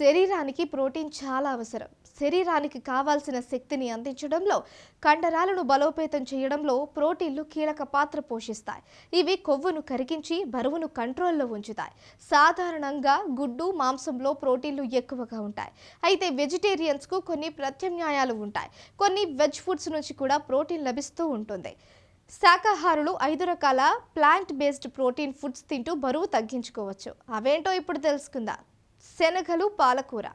శరీరానికి ప్రోటీన్ చాలా అవసరం. శరీరానికి కావాల్సిన శక్తిని అందించడంలో కండరాలను బలోపేతం చేయడంలో ప్రోటీన్లు కీలక పాత్ర పోషిస్తాయి. ఇవి కొవ్వును కరిగించి బరువును కంట్రోల్లో ఉంచుతాయి. సాధారణంగా గుడ్డు మాంసంలో ప్రోటీన్లు ఎక్కువగా ఉంటాయి. అయితే వెజిటేరియన్స్కు కొన్ని ప్రత్యామ్నాయాలు ఉంటాయి. కొన్ని వెజ్ ఫుడ్స్ నుంచి కూడా ప్రోటీన్ లభిస్తూ ఉంటుంది. శాకాహారులు ఐదు రకాల ప్లాంట్ బేస్డ్ ప్రోటీన్ ఫుడ్స్ తింటూ బరువు తగ్గించుకోవచ్చు. అవేంటో ఇప్పుడు తెలుసుకుందాం. శనగలు పాలకూర.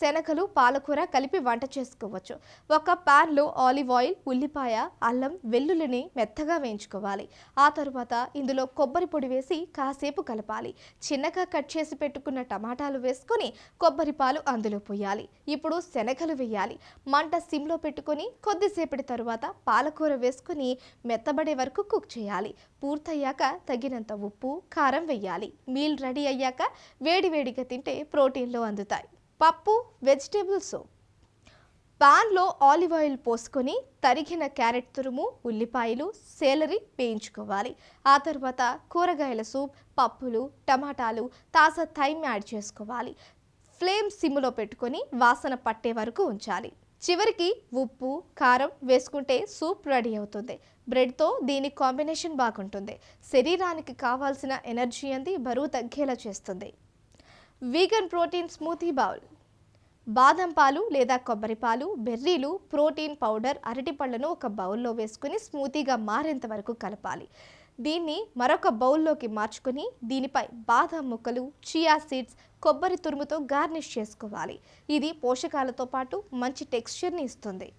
శనగలు పాలకూర కలిపి వంట చేసుకోవచ్చు. ఒక ప్యాన్లో ఆలివ్ ఆయిల్ ఉల్లిపాయ అల్లం వెల్లుల్లిని మెత్తగా వేయించుకోవాలి. ఆ తరువాత ఇందులో కొబ్బరి పొడి వేసి కాసేపు కలపాలి. చిన్నగా కట్ చేసి పెట్టుకున్న టమాటాలు వేసుకొని కొబ్బరి పాలు అందులో పోయాలి. ఇప్పుడు శనగలు వేయాలి. మంట సిమ్లో పెట్టుకొని కొద్దిసేపటి తరువాత పాలకూర వేసుకొని మెత్తబడే వరకు కుక్ చేయాలి. పూర్తయ్యాక తగినంత ఉప్పు కారం వేయాలి. మీల్ రెడీ అయ్యాక వేడివేడిగా తింటే ప్రోటీన్లు అందుతాయి. పప్పు వెజిటేబుల్ సూప్. పాన్లో ఆలివ్ ఆయిల్ పోసుకొని తరిగిన క్యారెట్ తురుము ఉల్లిపాయలు సేలరీ వేయించుకోవాలి. ఆ తర్వాత కూరగాయల సూప్ పప్పులు టమాటాలు తాజా థైమ్ యాడ్ చేసుకోవాలి. ఫ్లేమ్ సిమ్లో పెట్టుకొని వాసన పట్టే వరకు ఉంచాలి. చివరికి ఉప్పు కారం వేసుకుంటే సూప్ రెడీ అవుతుంది. బ్రెడ్తో దీని కాంబినేషన్ బాగుంటుంది. శరీరానికి కావాల్సిన ఎనర్జీ అంది బరువు తగ్గేలా చేస్తుంది. వీగన్ ప్రోటీన్ స్మూతీ బౌల్ బాదం పాలు లేదా కొబ్బరి పాలు బెర్రీలు ప్రోటీన్ పౌడర్ అరటిపళ్ళను ఒక బౌల్లో వేసుకుని స్మూతీగా మారేంత వరకు కలపాలి. దీన్ని మరొక బౌల్లోకి మార్చుకొని దీనిపై బాదం ముక్కలు చియా సీడ్స్ కొబ్బరి తురుముతో గార్నిష్ చేసుకోవాలి. ఇది పోషకాలతో పాటు మంచి టెక్స్చర్ని ఇస్తుంది.